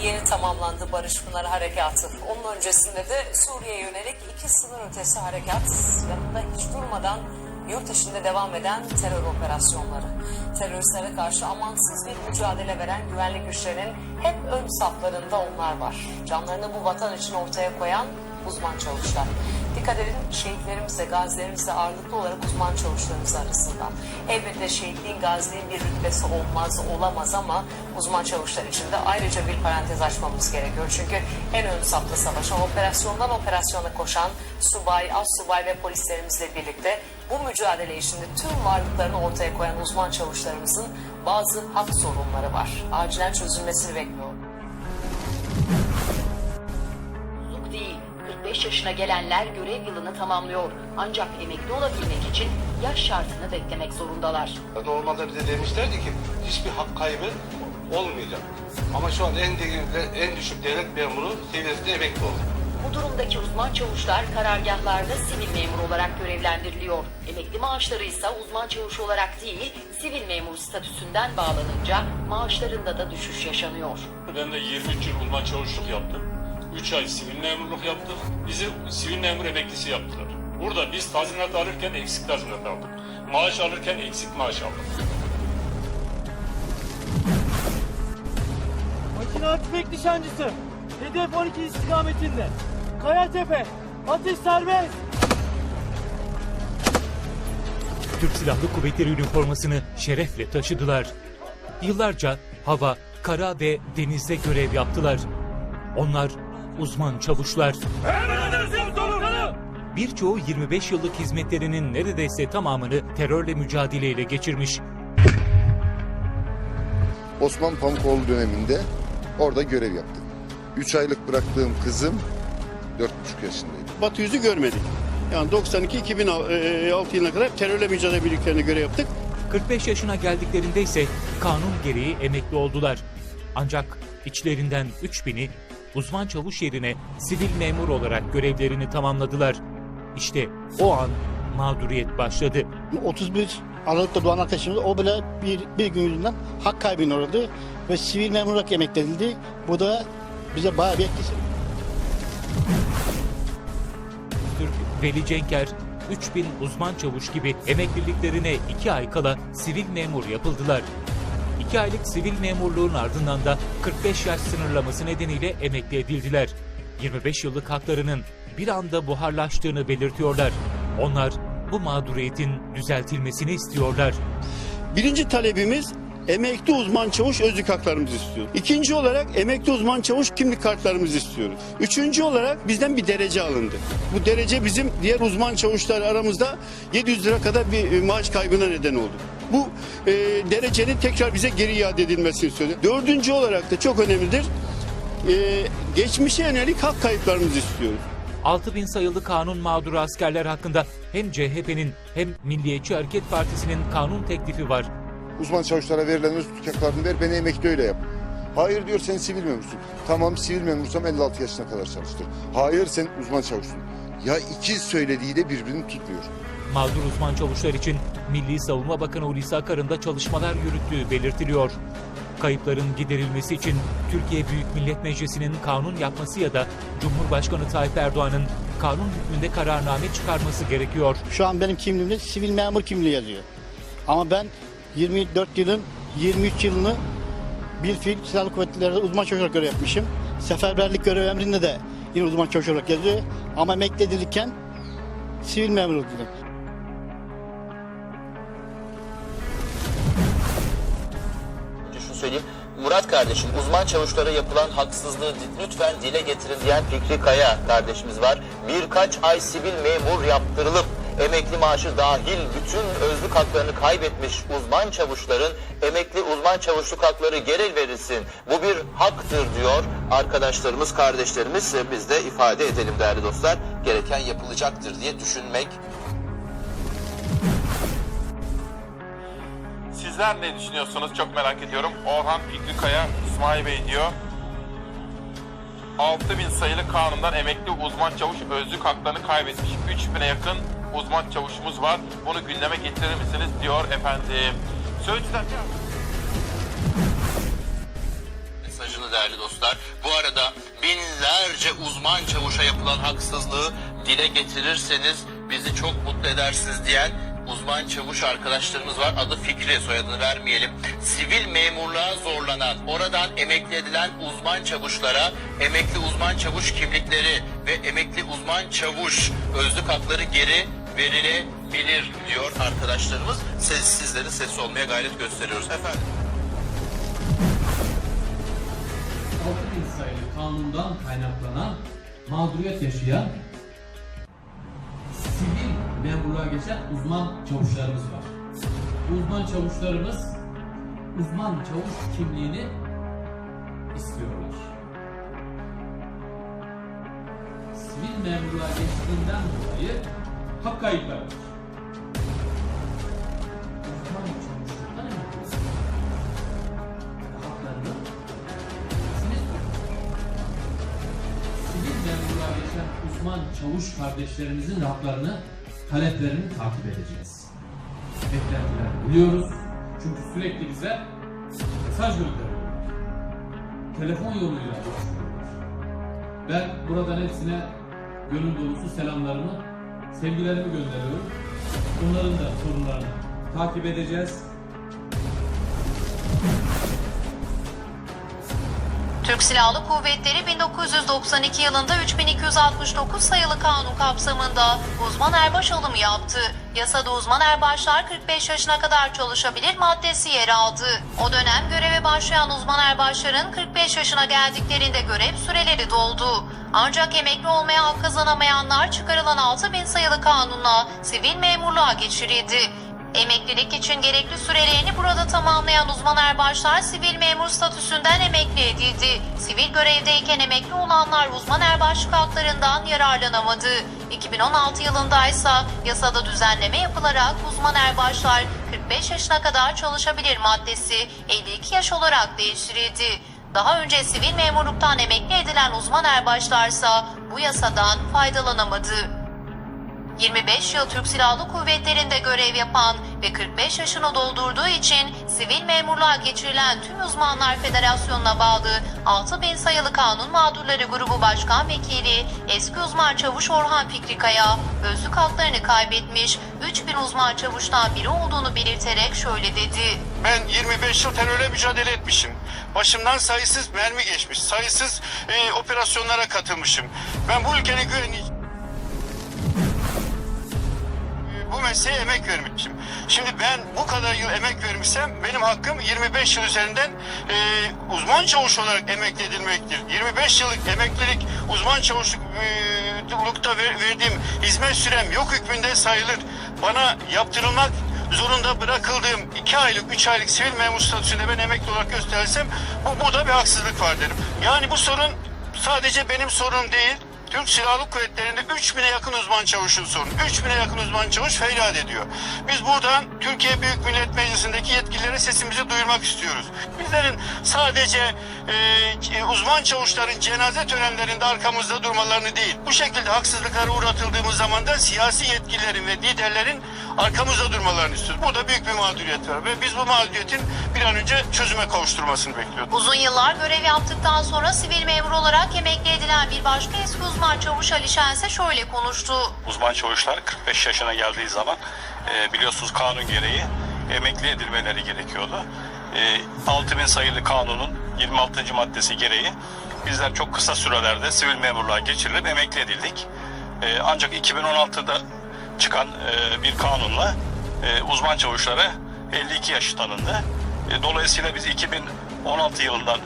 yeni tamamlandı Barış Pınar Harekatı. Onun öncesinde de Suriye'ye yönelik iki sınır ötesi harekat yanında hiç durmadan yurt içinde devam eden terör operasyonları. Teröristlere karşı amansız bir mücadele veren güvenlik güçlerinin hep ön saflarında onlar var. Canlarını bu vatan için ortaya koyan uzman çavuşlar. Dikkat edin şehitlerimizle, gazilerimizle ağırlıklı olarak uzman çavuşlarımız arasında. Elbette şehitliğin, gaziliğin bir rütbesi olmaz, olamaz ama uzman çavuşlar için de ayrıca bir parantez açmamız gerekiyor. Çünkü en ön safta savaşan, operasyondan operasyona koşan subay, az subay ve polislerimizle birlikte bu mücadele içinde tüm varlıklarını ortaya koyan uzman çavuşlarımızın bazı hak sorunları var. Acilen çözülmesini bekliyorum. 45 yaşına gelenler görev yılını tamamlıyor. Ancak emekli olabilmek için yaş şartını beklemek zorundalar. Normalde bize demişlerdi ki hiçbir hak kaybı olmayacak. Ama şu an en, en düşük devlet memuru seviyesinde emekli oldu. Bu durumdaki uzman çavuşlar karargahlarda sivil memur olarak görevlendiriliyor. Emekli maaşları ise uzman çavuş olarak değil, sivil memur statüsünden bağlanınca maaşlarında da düşüş yaşanıyor. Ben de 23 yıl uzman çavuşluk yaptım. 3 ay sivil memurluk yaptık. Bizi sivil memur emeklisi yaptılar. Burada biz tazminat alırken eksik tazminat aldık. Maaş alırken eksik maaş aldık. Makine tüfek nişancısı. Hedef 12 istikametinde. Kayatepe. Atış serbest. Türk Silahlı Kuvvetleri üniformasını şerefle taşıdılar. Yıllarca hava, kara ve denizde görev yaptılar. Onlar uzman çavuşlar. Birçoğu 25 yıllık hizmetlerinin neredeyse tamamını terörle mücadeleyle geçirmiş. Osman Pamukoğlu döneminde orada görev yaptık. 3 aylık bıraktığım kızım 4,5 yaşındaydı. Batı yüzü görmedik. Yani 92-2006 yılına kadar terörle mücadele birliklerine göre yaptık. 45 yaşına geldiklerinde ise kanun gereği emekli oldular. Ancak içlerinden 3000'i uzman çavuş yerine sivil memur olarak görevlerini tamamladılar. İşte o an mağduriyet başladı. 31 Aralık'ta doğan arkadaşımız o bile bir, bir gün yüzünden hak kaybına uğradı ve sivil memur olarak emekli edildi. Bu da bize bayağı bir etkisi. Türk Veli Cenker 3000 uzman çavuş gibi emekliliklerine 2 ay kala sivil memur yapıldılar. 2 aylık sivil memurluğun ardından da 45 yaş sınırlaması nedeniyle emekli edildiler. 25 yıllık haklarının bir anda buharlaştığını belirtiyorlar. Onlar bu mağduriyetin düzeltilmesini istiyorlar. Birinci talebimiz emekli uzman çavuş özlük haklarımızı istiyor. İkinci olarak emekli uzman çavuş kimlik kartlarımızı istiyoruz. Üçüncü olarak bizden bir derece alındı. Bu derece bizim diğer uzman çavuşlar aramızda 700 lira kadar bir e, maaş kaybına neden oldu. Bu e, derecenin tekrar bize geri iade edilmesini istiyoruz. Dördüncü olarak da çok önemlidir. E, geçmişe yönelik hak kayıplarımızı istiyoruz. 6000 sayılı kanun mağduru askerler hakkında hem CHP'nin hem Milliyetçi Hareket Partisi'nin kanun teklifi var. Uzman çavuşlara verilen özlük haklarını ver beni emekli öyle yap. Hayır diyor sen sivil memursun. Tamam sivil memursam 56 yaşına kadar çalıştır. Hayır sen uzman çavuşsun. Ya iki söylediği de birbirini tutmuyor. Mağdur uzman çavuşlar için Milli Savunma Bakanı Hulusi Akar'ın da çalışmalar yürüttüğü belirtiliyor. Kayıpların giderilmesi için Türkiye Büyük Millet Meclisi'nin kanun yapması ya da Cumhurbaşkanı Tayyip Erdoğan'ın kanun hükmünde kararname çıkarması gerekiyor. Şu an benim kimliğimde sivil memur kimliği yazıyor. Ama ben 24 yılın 23 yılını bir fiil silahlı kuvvetlerde uzman çavuş olarak görev yapmışım. Seferberlik görev emrinde de yine uzman çavuş olarak yazıyor. Ama emekli edilirken sivil memur oldum. şunu söyleyeyim. Murat kardeşim uzman çavuşlara yapılan haksızlığı lütfen dile getirin diyen Fikri Kaya kardeşimiz var. Birkaç ay sivil memur yaptırılıp emekli maaşı dahil bütün özlük haklarını kaybetmiş uzman çavuşların emekli uzman çavuşluk hakları geri verilsin. Bu bir haktır diyor arkadaşlarımız, kardeşlerimiz. Biz de ifade edelim değerli dostlar. Gereken yapılacaktır diye düşünmek Sizler ne düşünüyorsunuz çok merak ediyorum. Orhan Fikri Kaya, İsmail Bey diyor. 6000 sayılı kanundan emekli uzman çavuş özlük haklarını kaybetmiş. 3000'e yakın uzman çavuşumuz var. Bunu gündeme getirir misiniz diyor efendim. Sözcüler mesajını değerli dostlar. Bu arada binlerce uzman çavuşa yapılan haksızlığı dile getirirseniz bizi çok mutlu edersiniz diyen uzman çavuş arkadaşlarımız var. Adı Fikri, soyadını vermeyelim. Sivil memurluğa zorlanan, oradan emekli edilen uzman çavuşlara emekli uzman çavuş kimlikleri ve emekli uzman çavuş özlük hakları geri verilebilir diyor arkadaşlarımız. Siz, sizlerin sesi olmaya gayret gösteriyoruz efendim. 6000 sayılı kanundan kaynaklanan mağduriyet yaşayan sivil memurluğa geçen uzman çavuşlarımız var. Uzman çavuşlarımız uzman çavuş kimliğini istiyorlar. Sivil memurluğa geçtiğinden dolayı hak kayıpları var. Uzman çavuş kardeşlerimizin haklarını, taleplerini takip edeceğiz. Beklentilerini biliyoruz. Çünkü sürekli bize mesaj gönderiyorlar. Telefon yoluyla. Ben buradan hepsine gönül dolusu selamlarımı, sevgilerimi gönderiyorum. Onların da sorunlarını takip edeceğiz. Türk Silahlı Kuvvetleri 1992 yılında 3269 sayılı kanun kapsamında uzman erbaş alımı yaptı. Yasada uzman erbaşlar 45 yaşına kadar çalışabilir maddesi yer aldı. O dönem göreve başlayan uzman erbaşların 45 yaşına geldiklerinde görev süreleri doldu. Ancak emekli olmaya hak kazanamayanlar çıkarılan 6000 sayılı kanunla sivil memurluğa geçirildi. Emeklilik için gerekli sürelerini burada tamamlayan uzman erbaşlar sivil memur statüsünden emekli edildi. Sivil görevdeyken emekli olanlar uzman erbaşlık haklarından yararlanamadı. 2016 yılında ise yasada düzenleme yapılarak uzman erbaşlar 45 yaşına kadar çalışabilir maddesi 52 yaş olarak değiştirildi. Daha önce sivil memurluktan emekli edilen uzman erbaşlarsa bu yasadan faydalanamadı. 25 yıl Türk Silahlı Kuvvetleri'nde görev yapan ve 45 yaşını doldurduğu için sivil memurluğa geçirilen tüm uzmanlar federasyonuna bağlı 6000 sayılı kanun mağdurları grubu başkan vekili eski uzman çavuş Orhan Fikri Kaya özlük haklarını kaybetmiş 3000 uzman çavuştan biri olduğunu belirterek şöyle dedi. Ben 25 yıl terörle mücadele etmişim. Başımdan sayısız mermi geçmiş, sayısız e, operasyonlara katılmışım. Ben bu ülkenin güvenliği bu mesleğe emek vermişim. Şimdi ben bu kadar yıl emek vermişsem benim hakkım 25 yıl üzerinden e, uzman çavuş olarak emekli edilmektir. 25 yıllık emeklilik uzman çavuşlukta ver, verdiğim hizmet sürem yok hükmünde sayılır. Bana yaptırılmak zorunda bırakıldığım 2 aylık 3 aylık sivil memur statüsünde ben emekli olarak gösterirsem bu burada bir haksızlık var derim. Yani bu sorun sadece benim sorunum değil. Türk Silahlı Kuvvetleri'nde 3000'e yakın uzman çavuşun sorunu. 3000'e yakın uzman çavuş feryat ediyor. Biz buradan Türkiye Büyük Millet Meclisi'ndeki yetkililere sesimizi duyurmak istiyoruz. Bizlerin sadece e, uzman çavuşların cenaze törenlerinde arkamızda durmalarını değil, bu şekilde haksızlıklara uğratıldığımız zaman da siyasi yetkililerin ve liderlerin arkamızda durmalarını istiyoruz. Burada büyük bir mağduriyet var ve biz bu mağduriyetin bir an önce çözüme kavuşturmasını bekliyoruz. Uzun yıllar görev yaptıktan sonra sivil memur olarak emekli edilen bir başka eski uzman çavuş Ali Şen ise şöyle konuştu. Uzman çavuşlar 45 yaşına geldiği zaman e, biliyorsunuz kanun gereği emekli edilmeleri gerekiyordu. E, 6000 sayılı kanunun 26. maddesi gereği bizler çok kısa sürelerde sivil memurluğa geçirilip emekli edildik. E, ancak 2016'da çıkan e, bir kanunla e, uzman çavuşlara 52 yaş tanındı. E, dolayısıyla biz 2016 yılından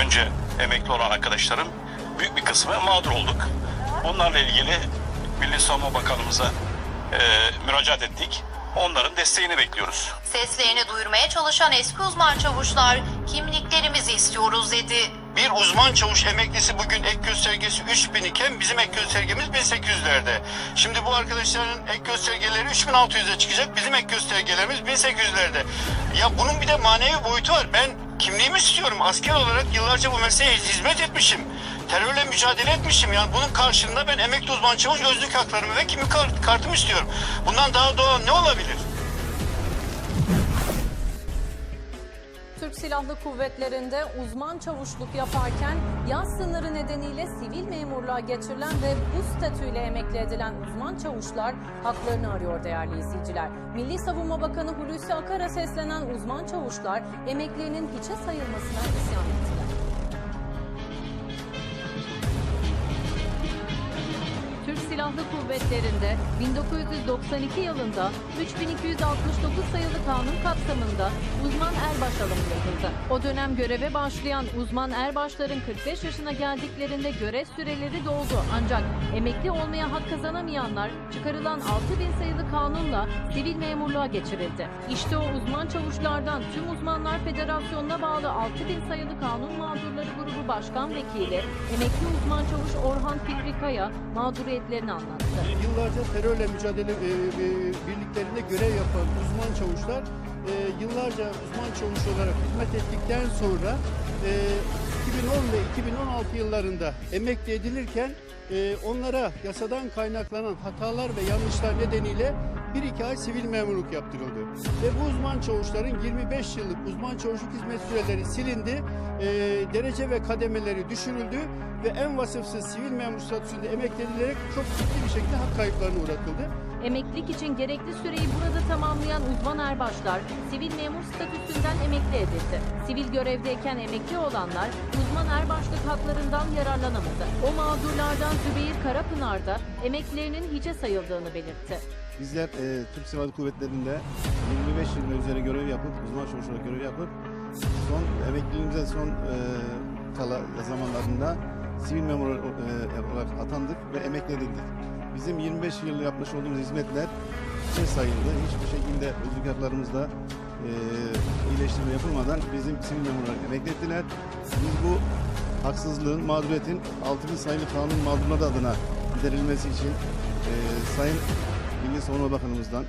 önce emekli olan arkadaşlarım büyük bir kısmı mağdur olduk. Bunlarla ilgili Milli Savunma Bakanımıza e, müracaat ettik. Onların desteğini bekliyoruz. Seslerini duyurmaya çalışan eski uzman çavuşlar kimliklerimizi istiyoruz dedi. Bir uzman çavuş emeklisi bugün ek göstergesi 3000 iken bizim ek göstergemiz 1800'lerde. Şimdi bu arkadaşların ek göstergeleri 3600'e çıkacak. Bizim ek göstergelerimiz 1800'lerde. Ya bunun bir de manevi boyutu var. Ben kimliğimi istiyorum. Asker olarak yıllarca bu mesleğe hizmet etmişim. Terörle mücadele etmişim. Yani bunun karşılığında ben emekli uzman çavuş özlük haklarımı ve kimlik kart- kartımı istiyorum. Bundan daha doğal ne olabilir? Türk Silahlı Kuvvetleri'nde uzman çavuşluk yaparken yaz sınırı nedeniyle sivil memurluğa geçirilen ve bu statüyle emekli edilen uzman çavuşlar haklarını arıyor değerli izleyiciler. Milli Savunma Bakanı Hulusi Akar'a seslenen uzman çavuşlar emekliliğinin hiçe sayılmasına isyan ettiler. Silahlı Kuvvetleri'nde 1992 yılında 3269 sayılı kanun kapsamında uzman erbaş alımı. O dönem göreve başlayan uzman erbaşların 45 yaşına geldiklerinde görev süreleri doldu. Ancak emekli olmaya hak kazanamayanlar çıkarılan 6000 sayılı kanunla sivil memurluğa geçirildi. İşte o uzman çavuşlardan Tüm Uzmanlar Federasyonu'na bağlı 6000 sayılı kanun mağdurları grubu başkan vekili emekli uzman çavuş Orhan Fikri Kaya mağduriyetlerini anlattı. Yıllarca terörle mücadele e, e, birliklerinde görev yapan uzman çavuşlar e, yıllarca uzman çavuş olarak hizmet ettikten sonra e, 2010 ve 2016 yıllarında emekli edilirken e, onlara yasadan kaynaklanan hatalar ve yanlışlar nedeniyle 1-2 ay sivil memurluk yaptırıldı. Ve bu uzman çavuşların 25 yıllık uzman çavuşluk hizmet süreleri silindi, e, derece ve kademeleri düşürüldü ve en vasıfsız sivil memur statüsünde emekli edilerek çok ciddi bir şekilde hak kayıplarına uğratıldı. Emeklilik için gerekli süreyi burada tamamlayan uzman erbaşlar sivil memur statüsünden emekli edildi. Sivil görevdeyken emekli olanlar uzman erbaşlık haklarından yararlanamadı. O mağdurlardan Zübeyir Karapınar da emeklilerinin hiçe sayıldığını belirtti. Bizler e, Türk Silahlı Kuvvetleri'nde 25 yıl üzeri görev yapıp, uzman çavuş olarak görev yapıp, son emekliliğimize son e, kala zamanlarında sivil memur e, olarak atandık ve emekli edildik. Bizim 25 yıl yapmış olduğumuz hizmetler hiçe sayıldı. Hiçbir şekilde özlük haklarımızda e, iyileştirme yapılmadan bizim sivil memur olarak. Biz bu haksızlığın, mağduriyetin 6000 sayılı kanun mağdurları adına giderilmesi için e, Sayın Milli Savunma Bakanımızdan,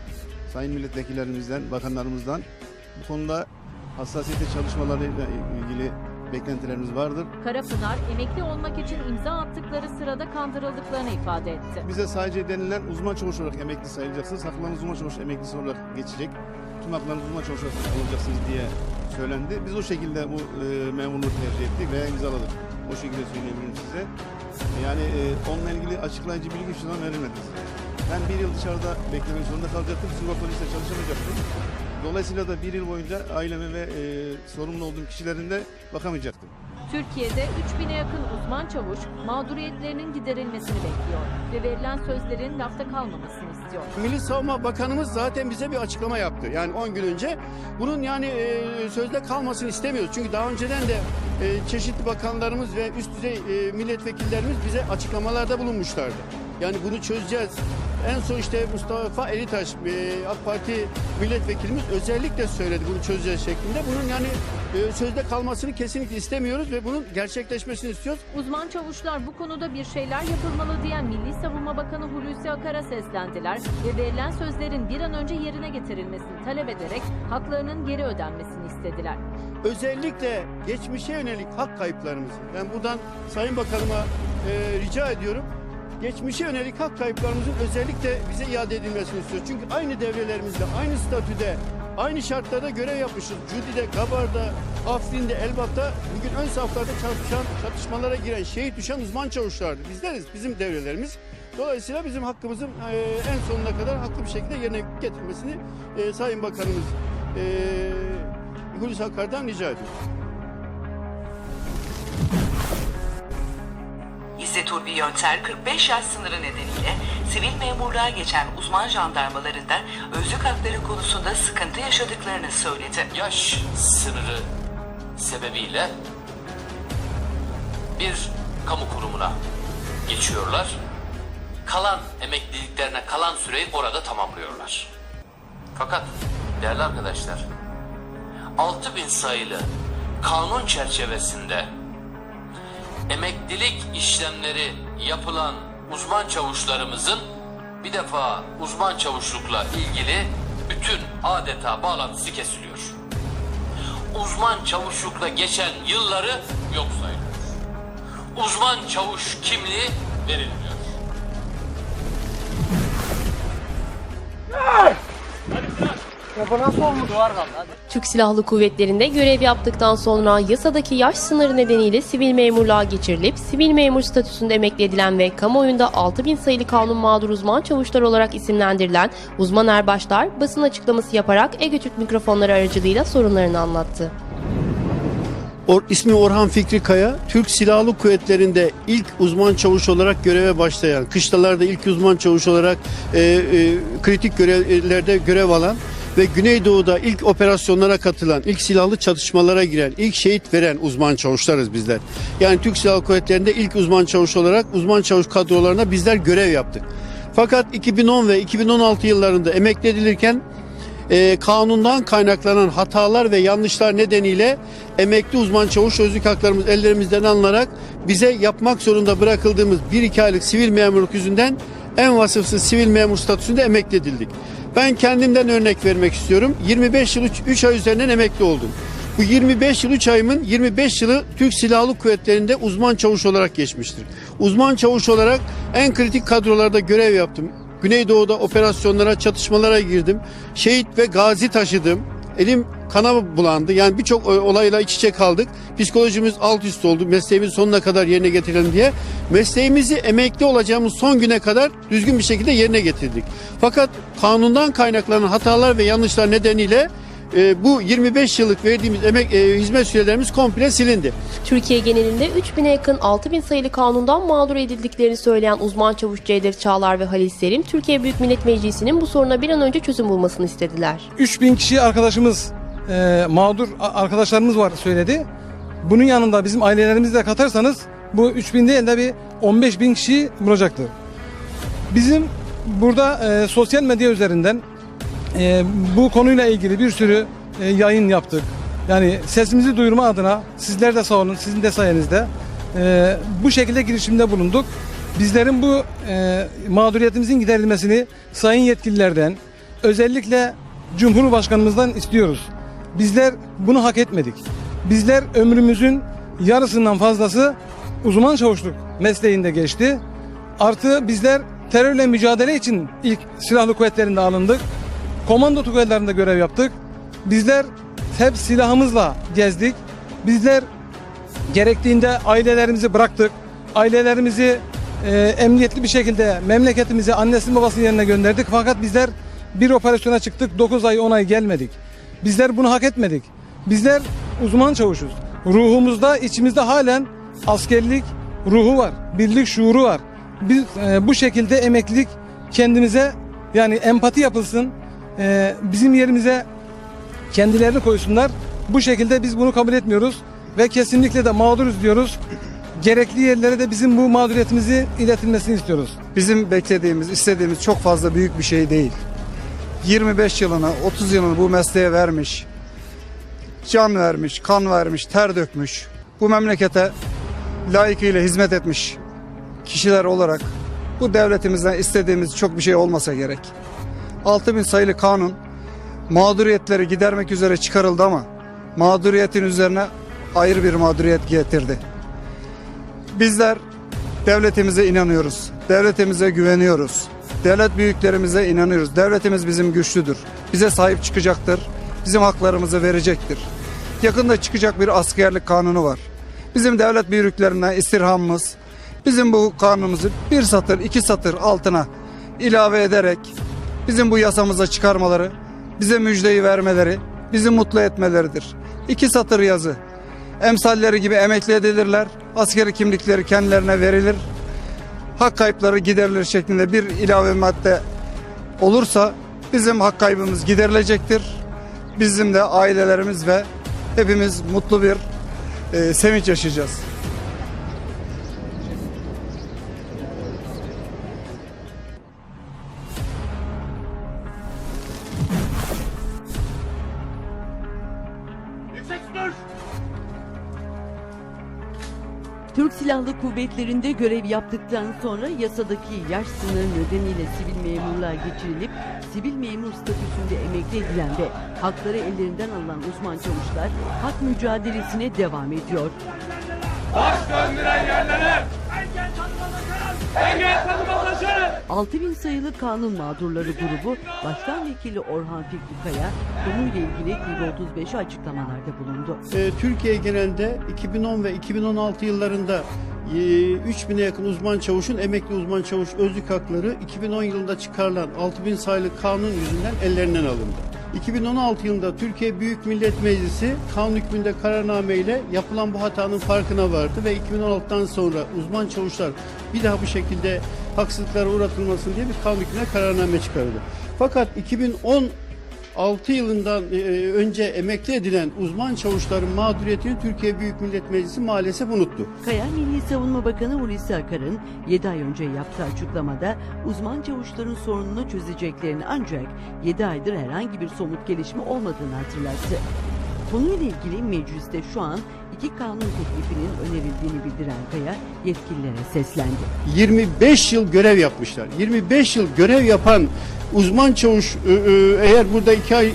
Sayın Milletvekillerimizden, bakanlarımızdan bu konuda hassasiyete çalışmalarıyla ilgili beklentilerimiz vardır. Karapınar emekli olmak için imza attıkları sırada kandırıldıklarını ifade etti. Bize sadece denilen uzman çavuş olarak emekli sayılacaksınız. Haklarınız uzman çavuş emeklisi olarak geçecek. Tüm haklarınız uzman çavuş olarak alacaksınız diye söylendi. Biz o şekilde bu e, memurluğu tercih ettik veya imzaladık. O şekilde söyleyebilirim size. Yani e, onunla ilgili açıklayıcı bilgi hiçbir zaman verilmedi. Ben bir yıl dışarıda beklemek zorunda kalacaktım. Sigortalı ise çalışamayacaktım. Dolayısıyla da bir yıl boyunca aileme ve e, sorumlu olduğum kişilerin de bakamayacaktım. Türkiye'de 3000'e yakın uzman çavuş mağduriyetlerinin giderilmesini bekliyor ve verilen sözlerin lafta kalmamasını istiyor. Milli Savunma Bakanımız zaten bize bir açıklama yaptı. Yani 10 gün önce. Bunun yani e, sözde kalmasını istemiyoruz. Çünkü daha önceden de e, çeşitli bakanlarımız ve üst düzey e, milletvekillerimiz bize açıklamalarda bulunmuşlardı. Yani bunu çözeceğiz. En son işte Mustafa Elitaş e, AK Parti milletvekilimiz özellikle söyledi bunu çözeceğiz şeklinde. Bunun yani e, sözde kalmasını kesinlikle istemiyoruz ve bunun gerçekleşmesini istiyoruz. Uzman çavuşlar bu konuda bir şeyler yapılmalı diyen Milli Savunma Bakanı Hulusi Akar'a seslendiler ve verilen sözlerin bir an önce yerine getirilmesini talep ederek haklarının geri ödenmesini istediler. Özellikle geçmişe yönelik hak kayıplarımızı ben buradan Sayın Bakanıma e, rica ediyorum. Geçmişe yönelik hak kayıplarımızın özellikle bize iade edilmesini istiyoruz. Çünkü aynı devrelerimizde, aynı statüde, aynı şartlarda görev yapmışız. Cudi'de, Gabar'da, Afrin'de, Elbap'ta bugün ön saflarda çarpışan, çatışmalara giren, şehit düşen uzman çavuşlardı. Bizleriz, bizim devrelerimiz. Dolayısıyla bizim hakkımızın e, en sonuna kadar haklı bir şekilde yerine getirmesini e, Sayın Bakanımız e, Hulusi Akar'dan rica ediyoruz. İzzet Ulvi Yönter 45 yaş sınırı nedeniyle sivil memurluğa geçen uzman jandarmalarında özlük hakları konusunda sıkıntı yaşadıklarını söyledi. Yaş sınırı sebebiyle bir kamu kurumuna geçiyorlar. Kalan emekliliklerine kalan süreyi orada tamamlıyorlar. Fakat değerli arkadaşlar 6000 sayılı kanun çerçevesinde emeklilik işlemleri yapılan uzman çavuşlarımızın bir defa uzman çavuşlukla ilgili bütün adeta bağlantısı kesiliyor. Uzman çavuşlukla geçen yılları yok sayılıyor. Uzman çavuş kimliği verilmiyor. Ya Türk Silahlı Kuvvetleri'nde görev yaptıktan sonra yasadaki yaş sınırı nedeniyle sivil memurluğa geçirilip sivil memur statüsünde emekli edilen ve kamuoyunda 6000 sayılı kanun mağdur uzman çavuşlar olarak isimlendirilen uzman erbaşlar basın açıklaması yaparak Ege Türk mikrofonları aracılığıyla sorunlarını anlattı. Or, ismi Orhan Fikri Kaya, Türk Silahlı Kuvvetleri'nde ilk uzman çavuş olarak göreve başlayan, kışlalarda ilk uzman çavuş olarak e, e, kritik görevlerde görev alan ve Güneydoğu'da ilk operasyonlara katılan, ilk silahlı çatışmalara giren, ilk şehit veren uzman çavuşlarız bizler. Yani Türk Silahlı Kuvvetleri'nde ilk uzman çavuş olarak uzman çavuş kadrolarına bizler görev yaptık. Fakat 2010 ve 2016 yıllarında emekli edilirken e, kanundan kaynaklanan hatalar ve yanlışlar nedeniyle emekli uzman çavuş özlük haklarımız ellerimizden alınarak bize yapmak zorunda bırakıldığımız 1-2 aylık sivil memurluk yüzünden en vasıfsız sivil memur statüsünde emekli edildik. Ben kendimden örnek vermek istiyorum. 25 yıl 3 ay üzerinden emekli oldum. Bu 25 yıl 3 ayımın 25 yılı Türk Silahlı Kuvvetleri'nde uzman çavuş olarak geçmiştir. Uzman çavuş olarak en kritik kadrolarda görev yaptım. Güneydoğu'da operasyonlara, çatışmalara girdim. Şehit ve gazi taşıdım. Elim kana bulandı. Yani birçok e, olayla iç içe kaldık. Psikolojimiz alt üst oldu. Mesleğimizi sonuna kadar yerine getirelim diye. Mesleğimizi emekli olacağımız son güne kadar düzgün bir şekilde yerine getirdik. Fakat kanundan kaynaklanan hatalar ve yanlışlar nedeniyle e, bu 25 yıllık verdiğimiz emek e, hizmet sürelerimiz komple silindi. Türkiye genelinde 3000'e yakın 6000 sayılı kanundan mağdur edildiklerini söyleyen uzman çavuş Cevdet Çağlar ve Halil Selim, Türkiye Büyük Millet Meclisi'nin bu soruna bir an önce çözüm bulmasını istediler. 3000 kişi arkadaşımız e, mağdur arkadaşlarımız var söyledi. Bunun yanında bizim ailelerimizi de katarsanız bu 3000 değil de bir 15 bin kişi vuracaktır. Bizim burada e, sosyal medya üzerinden e, bu konuyla ilgili bir sürü e, yayın yaptık. Yani sesimizi duyurma adına sizler de sağ olun, sizin de sayenizde e, bu şekilde girişimde bulunduk. Bizlerin bu e, mağduriyetimizin giderilmesini sayın yetkililerden, özellikle Cumhurbaşkanımızdan istiyoruz. Bizler bunu hak etmedik. Bizler ömrümüzün yarısından fazlası uzman çavuşluk mesleğinde geçti. Artı bizler terörle mücadele için ilk silahlı kuvvetlerinde alındık. Komando tugaylarında görev yaptık. Bizler hep silahımızla gezdik. Bizler gerektiğinde ailelerimizi bıraktık. Ailelerimizi e, emniyetli bir şekilde memleketimize, annesinin babasının yerine gönderdik. Fakat bizler bir operasyona çıktık. 9 ay 10 ay gelmedik. Bizler bunu hak etmedik. Bizler uzman çavuşuz. Ruhumuzda, içimizde halen askerlik ruhu var. Birlik şuuru var. Biz e, bu şekilde emeklilik kendimize yani empati yapılsın. e, bizim yerimize kendilerini koysunlar. Bu şekilde biz bunu kabul etmiyoruz ve kesinlikle de mağduruz diyoruz. Gerekli yerlere de bizim bu mağduriyetimizi iletilmesini istiyoruz. Bizim beklediğimiz, istediğimiz çok fazla büyük bir şey değil. 25 yılını, 30 yılını bu mesleğe vermiş, can vermiş, kan vermiş, ter dökmüş, bu memlekete layıkıyla hizmet etmiş kişiler olarak bu devletimizden istediğimiz çok bir şey olmasa gerek. 6000 sayılı kanun mağduriyetleri gidermek üzere çıkarıldı ama mağduriyetin üzerine ayrı bir mağduriyet getirdi. Bizler devletimize inanıyoruz. Devletimize güveniyoruz. Devlet büyüklerimize inanıyoruz. Devletimiz bizim güçlüdür. Bize sahip çıkacaktır. Bizim haklarımızı verecektir. Yakında çıkacak bir askerlik kanunu var. Bizim devlet büyüklerinden istirhamımız bizim bu kanunumuzu bir satır iki satır altına ilave ederek bizim bu yasamıza çıkarmaları, bize müjdeyi vermeleri, bizi mutlu etmeleridir. İki satır yazı. Emsalleri gibi emekli edilirler. Askeri kimlikleri kendilerine verilir. Hak kayıpları giderilir şeklinde bir ilave madde olursa bizim hak kaybımız giderilecektir. Bizim de ailelerimiz ve hepimiz mutlu bir e, sevinç yaşayacağız. Kuvvetleri'nde görev yaptıktan sonra yasadaki yaş sınırı nedeniyle sivil memurluğa geçirilip sivil memur statüsünde emekli edilen ve hakları ellerinden alınan uzman çavuşlar hak mücadelesine devam ediyor. Baş döndüren yerlere! Engel tanımalaşır! Engel tanımalaşır! 6000 sayılı kanun mağdurları grubu Başkan Vekili Orhan Fikri Kaya konuyla ilgili TV35'e açıklamalarda bulundu. Ee, Türkiye genelinde 2010 ve 2016 yıllarında 3000'e yakın uzman çavuşun emekli uzman çavuş özlük hakları 2010 yılında çıkarılan 6000 sayılı kanun yüzünden ellerinden alındı. 2016 yılında Türkiye Büyük Millet Meclisi kanun hükmünde kararname ile yapılan bu hatanın farkına vardı ve 2016'dan sonra uzman çavuşlar bir daha bu şekilde haksızlıklara uğratılmasın diye bir kanun hükmüne kararname çıkardı. Fakat 2010 6 yılından e, önce emekli edilen uzman çavuşların mağduriyetini Türkiye Büyük Millet Meclisi maalesef unuttu. Kaya Milli Savunma Bakanı Hulusi Akar'ın 7 ay önce yaptığı açıklamada uzman çavuşların sorununu çözeceklerini ancak 7 aydır herhangi bir somut gelişme olmadığını hatırlattı. Konuyla ilgili mecliste şu an iki kanun teklifinin önerildiğini bildiren Kaya yetkililere seslendi. 25 yıl görev yapmışlar. 25 yıl görev yapan uzman çavuş e, e, eğer burada 2 ay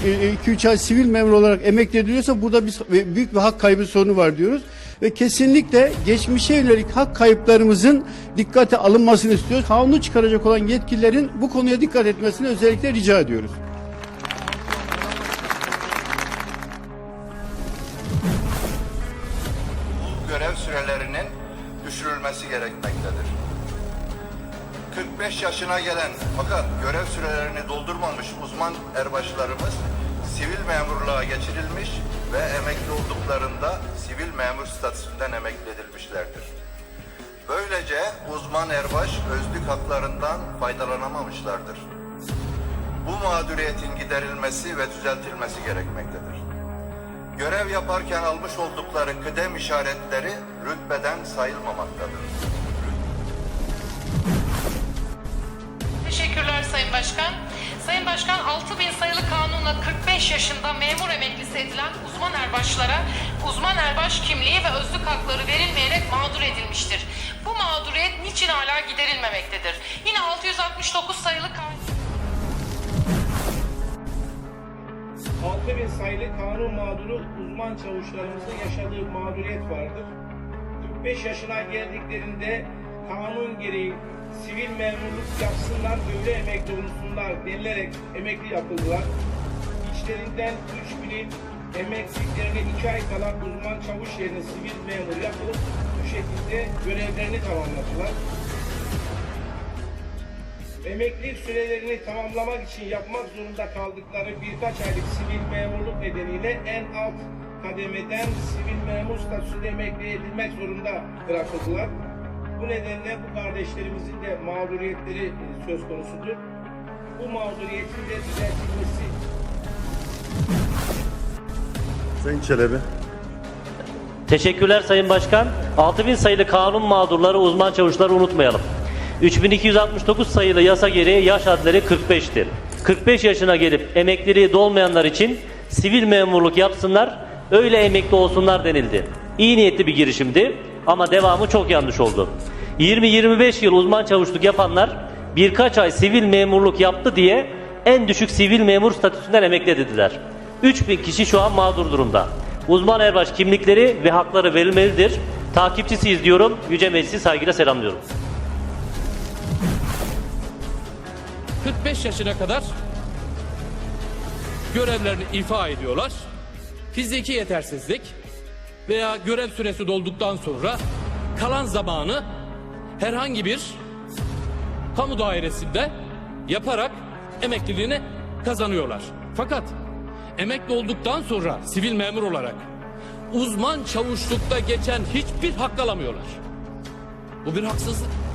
2-3 ay sivil memur olarak emekli ediliyorsa burada bir, büyük bir hak kaybı sorunu var diyoruz. Ve kesinlikle geçmişe yönelik hak kayıplarımızın dikkate alınmasını istiyoruz. Kanunu çıkaracak olan yetkililerin bu konuya dikkat etmesini özellikle rica ediyoruz. Sürelerinin düşürülmesi gerekmektedir. 45 yaşına gelen fakat görev sürelerini doldurmamış uzman erbaşlarımız sivil memurluğa geçirilmiş ve emekli olduklarında sivil memur statüsünden emekli edilmişlerdir. Böylece uzman erbaş özlük haklarından faydalanamamışlardır. Bu mağduriyetin giderilmesi ve düzeltilmesi gerekmektedir. Görev yaparken almış oldukları kıdem işaretleri rütbeden sayılmamaktadır. Teşekkürler Sayın Başkan. Sayın Başkan 6000 sayılı kanunla 45 yaşında memur emeklisi edilen uzman erbaşlara uzman erbaş kimliği ve özlük hakları verilmeyerek mağdur edilmiştir. Bu mağduriyet niçin hala giderilmemektedir? Yine 669 sayılı kanun 6000 sayılı kanun mağduru uzman çavuşlarımızın yaşadığı mağduriyet vardır. 45 yaşına geldiklerinde kanun gereği sivil memurluk yapsınlar, öyle emekli olsunlar denilerek emekli yapıldılar. İçlerinden 3000'in emekliliklerine 2 ay kala uzman çavuş yerine sivil memur yapılıp bu şekilde görevlerini tamamladılar. Emeklilik sürelerini tamamlamak için yapmak zorunda kaldıkları birkaç aylık sivil memurluk nedeniyle en alt kademeden sivil memur statüsünde emekli edilmek zorunda bırakıldılar. Bu nedenle bu kardeşlerimizin de mağduriyetleri e, söz konusudur. Bu mağduriyetin de düzeltilmesi Sayın Çelebi. Teşekkürler Sayın Başkan. 6000 sayılı kanun mağdurları uzman çavuşları unutmayalım. 3269 sayılı yasa gereği yaş hadleri 45'tir. 45 yaşına gelip emekliliği dolmayanlar için sivil memurluk yapsınlar, öyle emekli olsunlar denildi. İyi niyetli bir girişimdi ama devamı çok yanlış oldu. 20-25 yıl uzman çavuşluk yapanlar birkaç ay sivil memurluk yaptı diye en düşük sivil memur statüsünden emekli edildiler. 3000 kişi şu an mağdur durumda. Uzman erbaş kimlikleri ve hakları verilmelidir. Takipçisiyiz diyorum. Yüce Meclisi saygıyla selamlıyorum. 45 yaşına kadar görevlerini ifa ediyorlar. Fiziki yetersizlik veya görev süresi dolduktan sonra kalan zamanı herhangi bir kamu dairesinde yaparak emekliliğini kazanıyorlar. Fakat emekli olduktan sonra sivil memur olarak uzman çavuşlukta geçen hiçbir hak alamıyorlar. Bu bir haksızlık.